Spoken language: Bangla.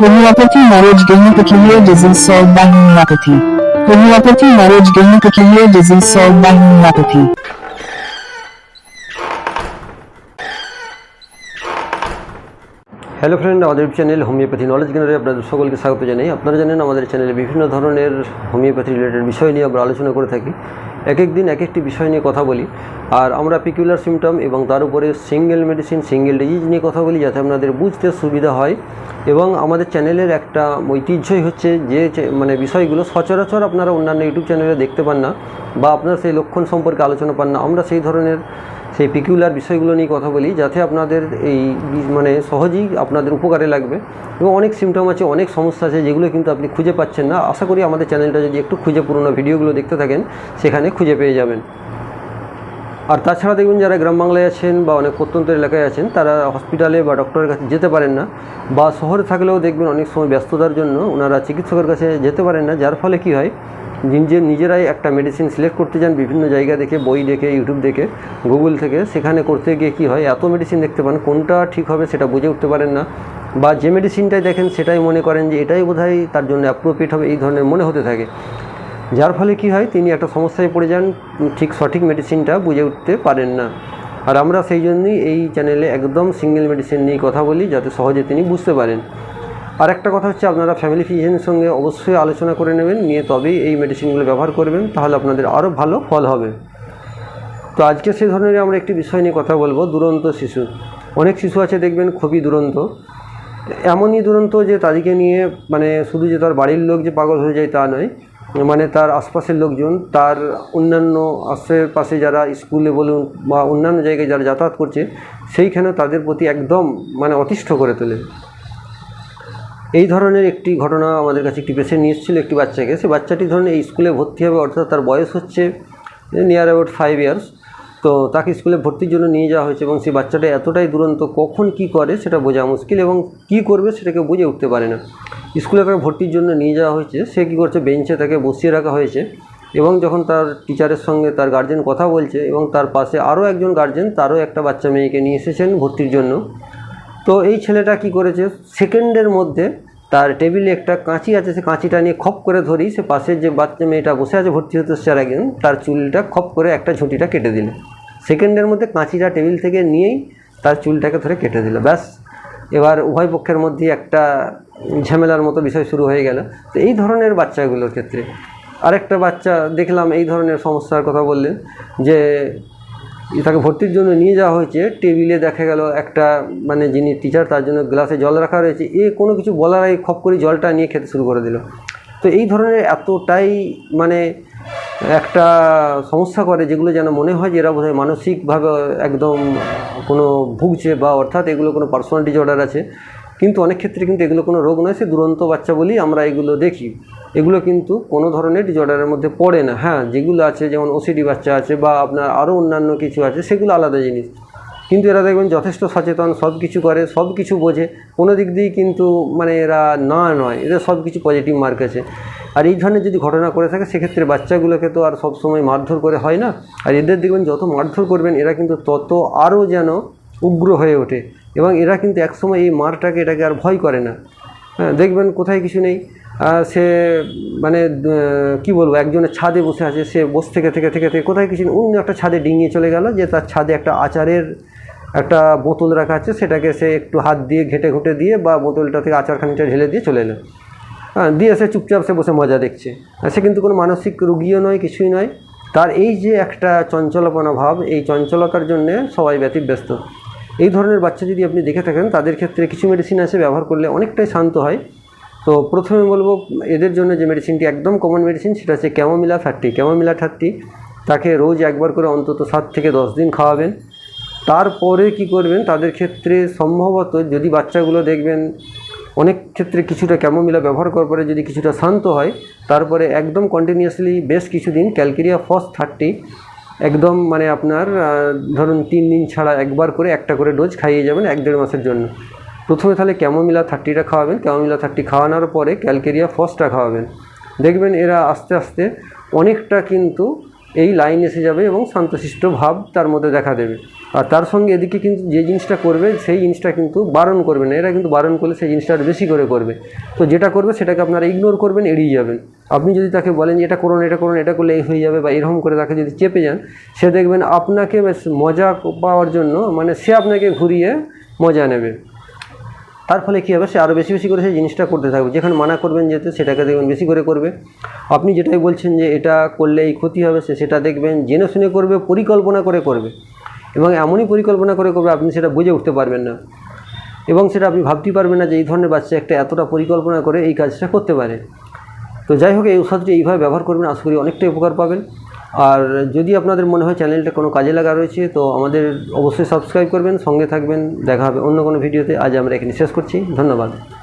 Quando a partir na rede ganha que queria dizer só barra no apati. Quando a partir na rede ganha que queria dizer só barra. Hello friend আমাদের চ্যানেল হোমিওপ্যাথি নলেজ গেনারে আপনাদের সকলকে স্বাগত জানাই। আপনারা জানেন আমাদের চ্যানেলে বিভিন্ন ধরনের হোমিওপ্যাথি রিলেটেড বিষয় নিয়ে আমরা আলোচনা করে থাকি। এক এক দিন এক একটি বিষয় নিয়ে কথা বলি। আর আমরা পিকুলার সিমটম এবং তার উপরে সিঙ্গেল মেডিসিন সিঙ্গেল ডিজিজ নিয়ে কথা বলি যাতে আপনাদের বুঝতে সুবিধা হয়। এবং আমাদের চ্যানেলের একটা ঐতিহ্যই হচ্ছে যে মানে বিষয়গুলো সচরাচর আপনারা অন্যান্য ইউটিউব চ্যানেলে দেখতে পান না বা আপনারা সেই লক্ষণ সম্পর্কে আলোচনা পান না। আমরা সেই ধরনের সেই পিকিউলার বিষয়গুলো নিয়ে কথা বলি যাতে আপনাদের এই মানে সহজেই আপনাদের উপকারে লাগবে। এবং অনেক সিমটম আছে, অনেক সমস্যা আছে যেগুলো কিন্তু আপনি খুঁজে পাচ্ছেন না। আশা করি আমাদের চ্যানেলটা যদি একটু খুঁজে পুরোনো ভিডিওগুলো দেখতে থাকেন, সেখানে খুঁজে পেয়ে যাবেন। আর তাছাড়া দেখবেন যারা গ্রাম বাংলায় আছেন বা অনেক প্রত্যন্ত এলাকায় আছেন, তারা হসপিটালে বা ডক্টরের কাছে যেতে পারেন না। বা শহরে থাকলেও দেখবেন অনেক সময় ব্যস্ততার জন্য ওনারা চিকিৎসকের কাছে যেতে পারেন না। যার ফলে কি হয় নিজে নিজেরাই একটা মেডিসিন সিলেক্ট করতে যান, বিভিন্ন জায়গা দেখে, বই দেখে ইউটিউব দেখে গুগল থেকে, সেখানে করতে গিয়ে কি হয়, এত মেডিসিন দেখতে পান, কোনটা ঠিক হবে সেটা বুঝে উঠতে পারেন না। বা যে মেডিসিনটাই দেখেন, সেটাই মনে করেন যে এটাই বোধহয় তার জন্য অ্যাপ্রোপ্রিয়েট হবে, এই ধরনের মনে হতে থাকে। যার ফলে কি হয়, তিনি একটা সমস্যায় পড়ে যান, ঠিক সঠিক মেডিসিনটা বুঝে উঠতে পারেন না। আর আমরা সেই জন্যই এই চ্যানেলে একদম সিঙ্গেল মেডিসিন নিয়ে কথা বলি, যাতে সহজে তিনি বুঝতে পারেন। আর একটা কথা হচ্ছে আপনারা ফ্যামিলি ফিজিশিয়ানের সঙ্গে অবশ্যই আলোচনা করে নেবেন, নিয়ে তবেই এই মেডিসিনগুলো ব্যবহার করবেন, তাহলে আপনাদের আরও ভালো ফল হবে। তো আজকে সেই ধরনের আমরা একটি বিষয় নিয়ে কথা বলব, দুরন্ত শিশু। অনেক শিশু আছে দেখবেন খুবই দুরন্ত। এমনই দুরন্ত যে তাদেরকে নিয়ে মানে শুধু যে তার বাড়ির লোক যে পাগল হয়ে যায় তা নয় মানে তার আশপাশের লোকজন, তার অন্যান্য আশেপাশে যারা স্কুলে বলুন বা অন্যান্য জায়গায় যারা যাতায়াত করছে, সেইখানে তাদের প্রতি একদম মানে অতিষ্ঠ করে তোলে। এই ধরনের একটি ঘটনা আমাদের কাছে একটি পেশেন্ট নিয়ে এসেছিল, একটি বাচ্চাকে। সে বাচ্চাটি ধরুন এই স্কুলে ভর্তি হবে, অর্থাৎ তার বয়স হচ্ছে নিয়ার অ্যাবাউট ফাইভ ইয়ার্স তো তাকে স্কুলে ভর্তির জন্য নিয়ে যাওয়া হয়েছে এবং সেই বাচ্চাটা এতটাই দুরন্ত, কখন কি করে সেটা বোঝা মুশকিল এবং কি করবে সেটাকে বুঝে উঠতে পারে না। স্কুলে তাকে ভর্তির জন্য নিয়ে যাওয়া হয়েছে, সে কী করছে, বেঞ্চে তাকে বসিয়ে রাখা হয়েছে এবং যখন তার টিচারের সঙ্গে তার গার্জেন কথা বলছে এবং তার পাশে আরও একজন গার্জেন তারও একটা বাচ্চা মেয়েকে নিয়ে এসেছেন ভর্তির জন্য। তো এই ছেলেটা কি করেছে? সেকেন্ডের মধ্যে তার টেবিলে একটা কাঁচি আছে, সে কাঁচিটা নিয়ে খপ করে ধরি, সে পাশের যে বাচ্চা মেয়েটা বসে আছে, ভর্তি হতে আর একজন, তার চুলটা খপ করে একটা ঝুঁটিটা কেটে দিল। সেকেন্ডের মধ্যে কাঁচিটা টেবিল থেকে নিয়েই তার চুলটাকে ধরে কেটে দিল। ব্যাস, এবার উভয় পক্ষের মধ্যে একটা ঝামেলার মতো বিষয় শুরু হয়ে গেল। তো এই ধরনের বাচ্চাগুলোর ক্ষেত্রে, আরেকটা বাচ্চা দেখলাম, এই ধরনের সমস্যার কথা বললেন যে তাকে ভর্তির জন্য নিয়ে যাওয়া হয়েছে, টেবিলে দেখা গেল একটা মানে যিনি টিচার তার জন্য গ্লাসে জল রাখা রয়েছে, এ কোনো কিছু বলার আগে খপ করে জলটা নিয়ে খেতে শুরু করে দিল। তো এই ধরনের এতটাই মানে একটা সমস্যা করে যেগুলো যেন মনে হয় যে এরা বোধহয় মানসিকভাবে একদম কোনো ভুগছে বা অর্থাৎ এগুলো কোনো পার্সোনালিটি ডিসঅর্ডার আছে। কিন্তু অনেক ক্ষেত্রে কিন্তু এগুলো কোনো রোগ নয়, সে দুরন্ত বাচ্চা বলেই আমরা এগুলো দেখি। এগুলো কিন্তু কোনো ধরনের ডিসঅর্ডারের মধ্যে পড়ে না। হ্যাঁ যেগুলো আছে, যেমন ওসিডি বাচ্চা আছে বা আপনার আরও অন্যান্য কিছু আছে, সেগুলো আলাদা জিনিস। কিন্তু এরা দেখবেন যথেষ্ট সচেতন, সব কিছু করে, সব কিছু বোঝে। কোনো দিক দিয়েই কিন্তু মানে এরা না নয়, এদের সব কিছু পজিটিভ মার্ক আছে। আর এই ধরনের যদি ঘটনা করে থাকে, সেক্ষেত্রে বাচ্চাগুলোকে তো আর সব সময় মারধর করে হয় না। আর এদের দেখবেন যত মারধর করবেন, এরা কিন্তু তত আরও যেন উগ্র হয়ে ওঠে। এবং এরা কিন্তু একসময় এই মারটাকে এটাকে আর ভয় করে না। হ্যাঁ দেখবেন কোথায় কিছু নেই। সে মানে কি বলব একজনের ছাদে বসে আছে, সে বস থেকে থেকে থেকে থেকে, কোথায় কিছু অন্য একটা ছাদে ডিঙিয়ে চলে গেল, যে তার ছাদে একটা আচারের একটা বোতল রাখা আছে, সেটাকে সে একটু হাত দিয়ে ঘেটে ঘুটে দিয়ে বা বোতলটা থেকে আচার খানিকটা ঢেলে দিয়ে চলে এলো। হ্যাঁ দিয়ে সে চুপচাপ সে বসে মজা দেখছে। সে কিন্তু কোনো মানসিক রুগীও নয়, কিছুই নয়। তার এই যে একটা চঞ্চলপনা ভাব, এই চঞ্চলতার জন্যে সবাই ব্যতিব্যস্ত। এই ধরনের বাচ্চা যদি আপনি দেখে থাকেন, তাদের ক্ষেত্রে কিছু মেডিসিন আছে, ব্যবহার করলে অনেকটাই শান্ত হয়। তো প্রথমে বলব, এদের জন্য যে মেডিসিনটি একদম কমন মেডিসিন সেটা হচ্ছে ক্যামোমিলা থার্টি ক্যামোমিলা থার্টি তাকে রোজ একবার করে অন্তত সাত থেকে দশ দিন খাওয়াবেন। তারপরে কি করবেন, তাদের ক্ষেত্রে সম্ভবত যদি বাচ্চাগুলো দেখবেন, অনেক ক্ষেত্রে কিছুটা ক্যামোমিলা ব্যবহার করার পরে যদি কিছুটা শান্ত হয়, তারপরে একদম কন্টিনিউয়াসলি বেশ কিছুদিন ক্যালকেরিয়া ফস থার্টি একদম মানে আপনার ধরুন তিন দিন ছাড়া একবার করে একটা করে ডোজ খাইয়ে যাবেন এক দেড় মাসের জন্য। প্রথমে তাহলে ক্যামোমিলা থার্টিটা খাওয়াবেন। ক্যামোমিলা থার্টি খাওয়ানোর পরে ক্যালকেরিয়া ফসটা খাওয়াবেন। দেখবেন এরা আস্তে আস্তে অনেকটা কিন্তু এই লাইন এসে যাবে এবং শান্তশিষ্ট ভাব তার মধ্যে দেখা দেবে। আর তার সঙ্গে এদিকে কিন্তু যে জিনিসটা করবে, সেই জিনিসটা কিন্তু বারণ করবে না। এরা কিন্তু বারণ করলে সেই জিনিসটা আরও বেশি করে করবে। তো যেটা করবে সেটাকে আপনারা ইগনোর করবেন, এড়িয়ে যাবেন। আপনি যদি তাকে বলেন যে এটা করুন এটা করুন এটা করলে এই হয়ে যাবে বা এরকম করে তাকে যদি চেপে যান, সে দেখবেন আপনাকে মজা পাওয়ার জন্য মানে সে আপনাকে ঘুরিয়ে মজা নেবে। তার ফলে কী হবে? সে আরও বেশি বেশি করে সেই জিনিসটা করতে থাকবে। যেখানে মানা করবেন যেতে, সেটাকে দেখবেন বেশি করে করবে। আপনি যেটাই বলছেন যে এটা করলে এই ক্ষতি হবে, সে সেটা দেখবেন, জেনে শুনে করবে, পরিকল্পনা করে করবে। এবং এমনই পরিকল্পনা করে করবে, আপনি সেটা বুঝে উঠতে পারবেন না। এবং সেটা আপনি ভাবতেই পারবেন না যে এই ধরনের বাচ্চা একটা এতটা পরিকল্পনা করে এই কাজটা করতে পারে। তো যাই হোক, এই ওষুধটি এইভাবে ব্যবহার করবেন, আশা করি অনেকটাই উপকার পাবেন। আর যদি আপনাদের মনে হয় চ্যানেলটা কোনো কাজে লাগা রয়েছে, তো আমাদের অবশ্যই সাবস্ক্রাইব করবেন, সঙ্গে থাকবেন, দেখা হবে অন্য কোনো ভিডিওতে। আজ আমরা এখানে শেষ করছি। ধন্যবাদ।